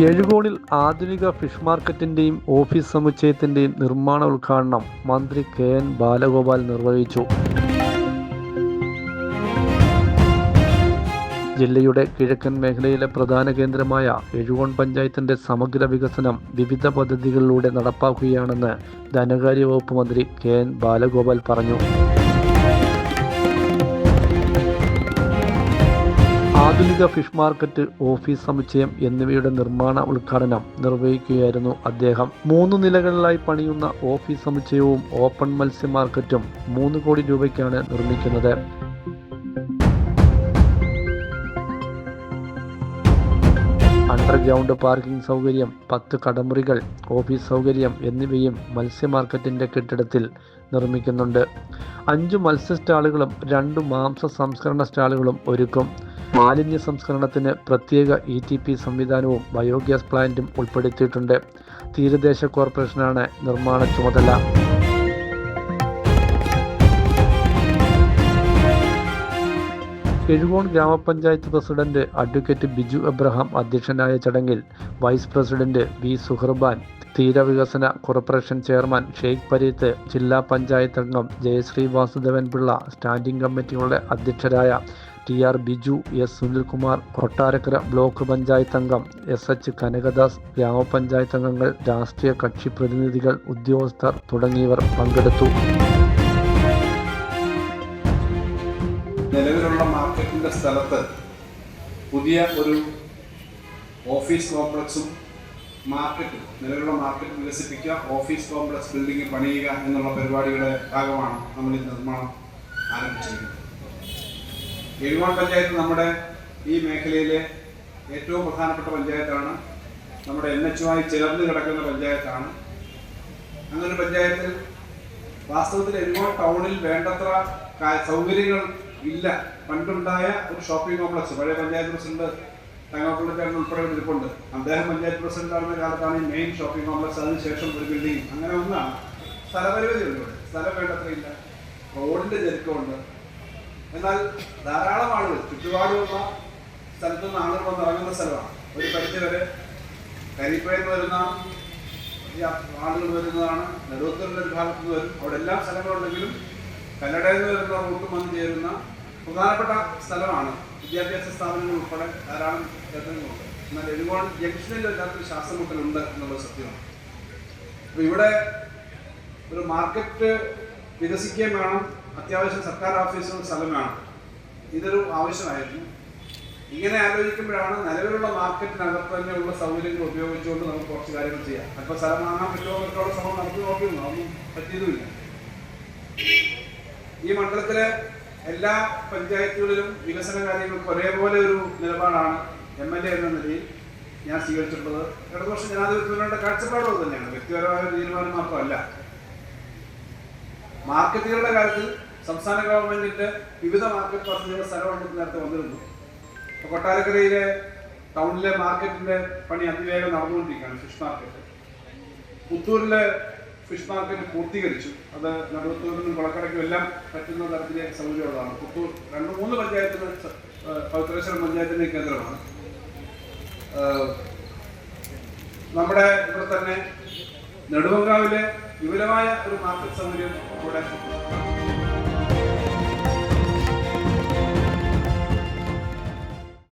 എഴുകോണിൽ ആധുനിക fish മാർക്കറ്റിന്റെയും office സമുച്ചയത്തിന്റെയും നിർമ്മാണ ഉദ്ഘാടനം മന്ത്രി കെ എൻ ബാലഗോപാൽ നിർവഹിച്ചു. ജില്ലയുടെ കിഴക്കൻ മേഖലയിലെ പ്രധാന കേന്ദ്രമായ എഴുകോൺ പഞ്ചായത്തിന്റെ സമഗ്ര വികസനം വിവിധ പദ്ധതികളിലൂടെ നടപ്പാക്കുകയാണെന്ന് ധനകാര്യ വകുപ്പ് മന്ത്രി കെ എൻ ബാലഗോപാൽ പറഞ്ഞു. ആധുനിക ഫിഷ് മാർക്കറ്റ് ഓഫീസ് സമുച്ചയം എന്നിവയുടെ നിർമ്മാണ ഉദ്ഘാടനം നിർവഹിക്കുകയായിരുന്നു അദ്ദേഹം. മൂന്ന് നിലകളിലായി പണിയുന്ന ഓഫീസ് സമുച്ചയവും ഓപ്പൺ മത്സ്യ മാർക്കറ്റും മൂന്ന് കോടി രൂപയ്ക്കാണ് നിർമ്മിക്കുന്നത്. അണ്ടർഗ്രൗണ്ട് പാർക്കിംഗ് സൗകര്യം പത്ത് കടമുറികൾ ഓഫീസ് സൗകര്യം എന്നിവയും മത്സ്യ മാർക്കറ്റിന്റെ കെട്ടിടത്തിൽ നിർമ്മിക്കുന്നുണ്ട്. അഞ്ച് മത്സ്യ സ്റ്റാളുകളും രണ്ട് മാംസ സംസ്കരണ സ്റ്റാളുകളും ഒരുക്കും. മാലിന്യ സംസ്കരണത്തിന് പ്രത്യേക ഇ ടി പി സംവിധാനവും ബയോഗ്യാസ് പ്ലാന്റും ഉൾപ്പെടുത്തിയിട്ടുണ്ട്. തീരദേശ കോർപ്പറേഷനാണ് നിർമ്മാണ ചുമതല. എഴുകോൺ ഗ്രാമപഞ്ചായത്ത് പ്രസിഡന്റ് അഡ്വക്കേറ്റ് ബിജു എബ്രഹാം അധ്യക്ഷനായ ചടങ്ങിൽ വൈസ് പ്രസിഡന്റ് വി സുഹർബാൻ തീരവികസന കോർപ്പറേഷൻ ചെയർമാൻ ഷെയ്ഖ് പരീത്ത് ജില്ലാ പഞ്ചായത്ത് അംഗം ജയശ്രീ വാസുദേവൻ പിള്ള സ്റ്റാൻഡിംഗ് കമ്മിറ്റികളുടെ അധ്യക്ഷരായ T R Biju S Sunilkumar Kottarakkara block panchayat അംഗം എസ് എച്ച് കനകദാസ് ഗ്രാമപഞ്ചായത്ത് അംഗങ്ങൾ രാഷ്ട്രീയ കക്ഷി പ്രതിനിധികൾ ഉദ്യോഗസ്ഥർ തുടങ്ങിയവർ പങ്കെടുത്തു. നിലവിലുള്ള മാർക്കറ്റിന്റെ സ്ഥലത്ത് പുതിയ ഒരു ഓഫീസ് കോംപ്ലക്സും മാർക്കറ്റ് നിലവിലുള്ള മാർക്കറ്റ് വികസിപ്പിക്കുക ഓഫീസ് കോംപ്ലക്സ് ബിൽഡിംഗ് പണിയുക എന്നുള്ള പരിപാടിയുടെ ഭാഗമാണ് നമ്മൾ ഈ നിർമ്മാണം ആരംഭിച്ചിരിക്കുന്നത്. എഴുവാൺ പഞ്ചായത്ത് നമ്മുടെ ഈ മേഖലയിലെ ഏറ്റവും പ്രധാനപ്പെട്ട പഞ്ചായത്താണ്. നമ്മുടെ എൻ എച്ചുമായി ചേർന്ന് കിടക്കുന്ന പഞ്ചായത്താണ്. അങ്ങനെ പഞ്ചായത്തിൽ വാസ്തവത്തിൽ എഴുവാൻ ടൗണിൽ വേണ്ടത്ര സൗകര്യങ്ങൾ ഇല്ല. പണ്ടുണ്ടായ ഒരു ഷോപ്പിംഗ് കോംപ്ലക്സ് പഴയ പഞ്ചായത്ത് പ്രസിഡന്റ് തങ്ങാപ്പുള്ളിക്കാരൻ ഉൾപ്പെടെ ഇരിപ്പുണ്ട് അദ്ദേഹം പഞ്ചായത്ത് പ്രസിഡന്റ് ആവുന്ന കാലത്താണ് ഈ മെയിൻ ഷോപ്പിംഗ് കോംപ്ലക്സ് അതിനുശേഷം ഒരു ബിൽഡിംഗ് അങ്ങനെ ഒന്നാണ്. സ്ഥലപരിമിതി ഉണ്ട് സ്ഥലം വേണ്ടത്ര ഇല്ല. റോഡിന്റെ ഞെരുക്കമുണ്ട് എന്നാൽ ധാരാളം ആളുകൾ ചുറ്റുപാടുമുള്ള സ്ഥലത്തു നിന്ന് ആളുകൾ വന്ന് ഇറങ്ങുന്ന സ്ഥലമാണ്. ഒരു പരിധി വരെ കരിപ്പയിൽ വരുന്ന ആളുകൾ വരുന്നതാണ് നെടുവത്തൂരിന്റെ ഒരു ഭാഗത്ത് നിന്ന് വരും. അവിടെ എല്ലാ സ്ഥലങ്ങളുണ്ടെങ്കിലും കല്ലടയിൽ നിന്ന് വരുന്ന റൂട്ട് വന്ന് ചേരുന്ന പ്രധാനപ്പെട്ട സ്ഥലമാണ് വിദ്യാഭ്യാസ സ്ഥാപനങ്ങൾ ഉൾപ്പെടെ ധാരാളം കേന്ദ്രങ്ങളുണ്ട് എന്നാൽ എഴുകോൺ ജംഗ്ഷനിൽ എല്ലാത്തിനും ശ്വാസമുട്ടലുണ്ട് എന്നുള്ളത് സത്യമാണ്. അപ്പോൾ ഇവിടെ ഒരു മാർക്കറ്റ് വികസിക്കുകയും വേണം. അത്യാവശ്യം സർക്കാർ ഓഫീസുകൾ സ്ഥലമാണ്. ഇതൊരു ആവശ്യമായിരുന്നു. ഇങ്ങനെ ആലോചിക്കുമ്പോഴാണ് നിലവിലുള്ള മാർക്കറ്റിനകത്ത് തന്നെയുള്ള സൗകര്യങ്ങൾ ഉപയോഗിച്ചുകൊണ്ട് നമുക്ക് കുറച്ച് കാര്യങ്ങൾ ചെയ്യാം. അല്പം സ്ഥലം വാങ്ങാൻ പറ്റുമോ മറ്റുള്ള ശ്രമം നടത്തി നോക്കിയിരുന്നു. അതൊന്നും പറ്റിയതുമില്ല. ഈ മണ്ഡലത്തിലെ എല്ലാ പഞ്ചായത്തുകളിലും വികസന കാര്യങ്ങൾക്ക് ഒരേപോലെ ഒരു നിലപാടാണ് എം എൽ എ എന്ന നിലയിൽ ഞാൻ സ്വീകരിച്ചിട്ടുള്ളത്. ഇടതുപക്ഷ ജനാധിപത്യത്തിനുള്ള കാഴ്ചപ്പാടുകൾ തന്നെയാണ്. വ്യക്തിപരമായ തീരുമാനം മാത്രമല്ല. മാർക്കറ്റുകളുടെ കാര്യത്തിൽ സംസ്ഥാന ഗവൺമെന്റിന്റെ വിവിധ മാർക്കറ്റ് പദ്ധതികൾ സ്ഥലമുണ്ടെന്ന് നേരത്തെ വന്നിരുന്നു. ഇപ്പൊ കൊട്ടാരക്കരയിലെ ടൗണിലെ മാർക്കറ്റിന്റെ പണി അതിവേഗം നടന്നുകൊണ്ടിരിക്കുകയാണ് ഫിഷ് മാർക്കറ്റ്. പുത്തൂരിലെ ഫിഷ് മാർക്കറ്റ് പൂർത്തീകരിച്ചു. അത് നടുവത്തൂരിനും കുളക്കടയ്ക്കും എല്ലാം പറ്റുന്ന തരത്തിലെ സൗകര്യമുള്ളതാണ്. പുത്തൂർ രണ്ട് മൂന്ന് പഞ്ചായത്തിന് പവിത്രേശ്വരം പഞ്ചായത്തിന്റെ കേന്ദ്രമാണ്. നമ്മുടെ ഇവിടെ തന്നെ നെടുമങ്കാവിലെ വിപുലമായ ഒരു മാർക്കറ്റ് സൗകര്യം ഇവിടെ